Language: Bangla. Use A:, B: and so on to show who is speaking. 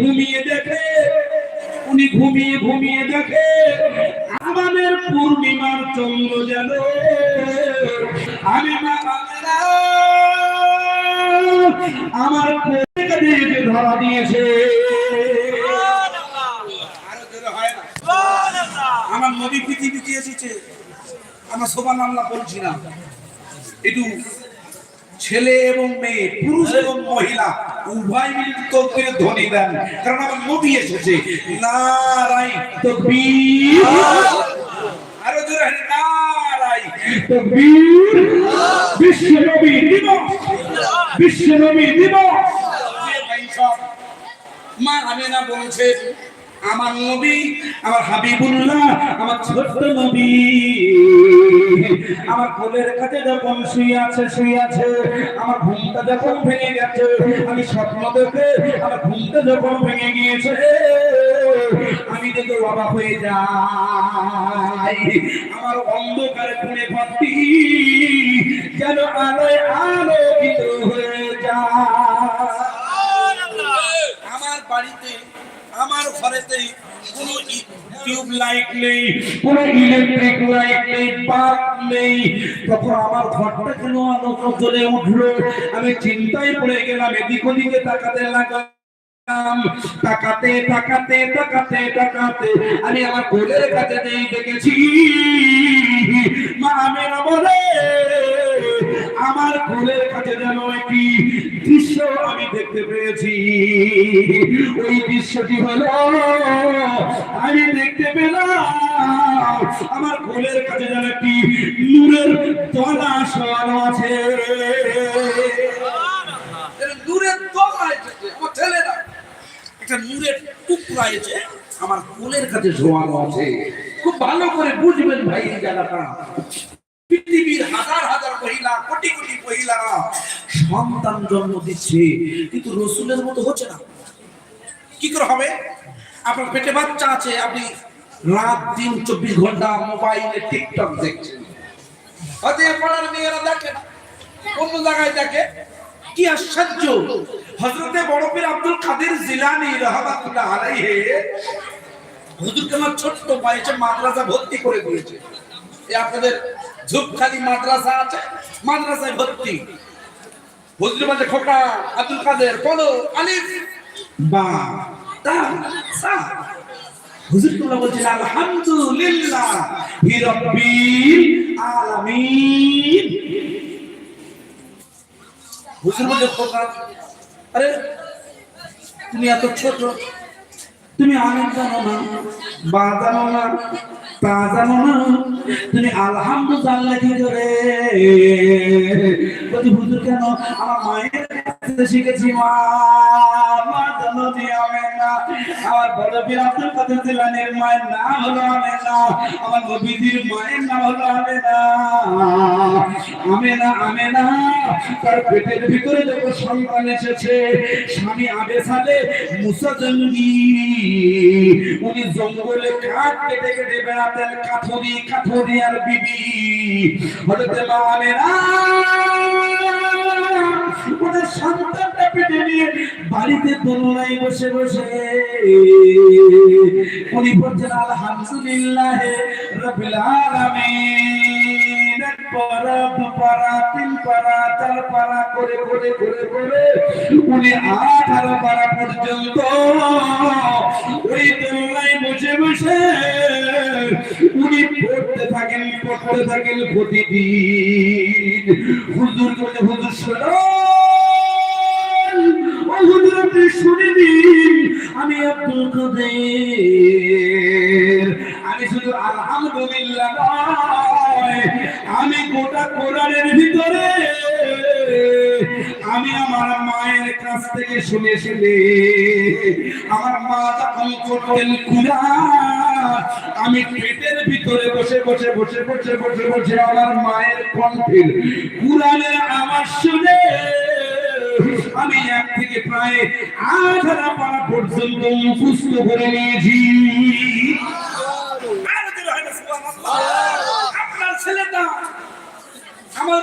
A: ঘুমিয়ে দেখে, উনি ঘুমিয়ে ঘুমিয়ে দেখে, আমাদের পূর্ণিমার চন্দ্র যেন আমি মা আমার ধরা দিয়েছে।
B: আমার নবী পৃথিবীতে এসেছে। আমার সোমান আল্লাহ বলছি না। একটু ছেলে এবং মেয়ে পুরুষ এবং মহিলা উভয় মিলে তকবীরে ধ্বনি দেন। কারণ আমার নবী এসেছে। নারাই
A: তকবীর।
B: আরও জোরে না, নারাই
A: তকবীর। বিশ্ব নবী দিবস। বিশ্ব নবী দিবস।
B: যে ভাই সব মা আমেনা বলছে আমার নবী,
A: আমার হাবিবুল্লাহ, আমার ছোট্ট নবী। আমার কোলের কাছে যখন শুয়ে আছে শুয়ে আছে, আমার ঘুমটা যখন ভেঙে গেছে, আমি স্বপ্ন দেখে আমার ঘুমটা যখন ভেঙে গিয়েছে, আমি দেখে বাবা হয়ে যাই। আমার অন্ধকারে খুনে ভর্তি যেন আলোয় আলোকিত হয়ে যায়
B: আমার বাড়িতে আমার
A: আমি চিন্তায় পড়ে গেলাম, এদিক ওদিকে তাকাতে লাগলাম। তাকাতে তাকাতে তাকাতে তাকাতে আমি আমার কোলের কাছে যেই দেখেছি, মা বলে আমার কোলের কাছে যেন একটি দৃশ্য আমি দেখতে পেয়েছি। ওই দৃশ্যটি হলো, আমি দেখতে পেলাম আমার কোলের কাছে যেন একটি নূরের তলা শোয়ানো আছে।
B: নূরের আমার একটা নূরের টুকরা আমার কোলের কাছে
A: শোয়ানো আছে। খুব ভালো করে বুঝবেন ভাই এই জায়গাটা।
B: পৃথিবীর সন্তান জন্ম দিচ্ছে, কিন্তু রসুলের মতো হচ্ছে না। কি করে হবে? আপনার পেটে বাচ্চা আছে, আপনি রাত দিন চব্বিশ ঘণ্টা মোবাইলে টিকটক দেখছেন। হয়তো পাড়ার মেয়েরা দেখে অন্য জায়গায় দেখে। কি আশ্চর্য! হজরতে বড় পীর আব্দুল কাদের জিলানি রহমাতুল্লাহ আলাইহি হুজুরকে আমার ছোট্ট বয়সে মাদ্রাসা ভর্তি করে দিয়েছে? আপনাদের ঝুপখালি মাদ্রাসা আছে, মাদ্রাসায় ভর্তি। হুজুর বলছে খোকা আব্দুল কাদের পলো আলিফ, বা, তা, সা। হুজুর তোমরা বলছেন, আলহামদুলিল্লাহ, হি রাব্বিল আলামিন। হুজুর বলছে খোকা, আরে, তুমি এত ছোট তুমি আমিন জানো না, বা জানো না, তা জানো না। তুমি আলহামদুলিল্লাহ কি করে? বলছি, হুজুর, কেন? আমার মায়ের কাছে শিখেছি মা মা জানো নি। আমেনা আমার বড় বীর আব্দুল মায়ের নাম হলো আমেনা। আমার নবীজির মায়ের নাম হলো আমেনা। আমেনা আমেনা। তার পেটের ভিতরে যখন সন্তান এসেছে। স্বামী আবে সালে মুসা জঙ্গি উনি জঙ্গলে কাঠ কেটে কেটে বেড়াতেন, কাঠুরি আর বিবি। হঠাৎ মা সন্তানটা পেটে নিয়ে বাড়িতে বসে বসে। উনি বলছেন, আলহামদুলিল্লাহ রবিল আলামিন। এক পারা করে উনি আঠারো পারা পর্যন্ত ওই দোলনায় শোনো। হুজুর শুনে দিন আমি আব্দুল আমি শুধু আলহামদুলিল্লাহ আমার মায়ের কাছ থেকে শুনে শুনে আমার মা যখন করতেন কুরআন আমি পেটের ভিতরে বসে বসে বসে বসে বসে বসে আমার মায়ের কণ্ঠের কুরআনের আওয়াজ শুনে আমি এক থেকে প্রায় আঠারো পারা পর্যন্ত মুখস্থ করে নিয়েছি। আপনার ছেলেটা আমার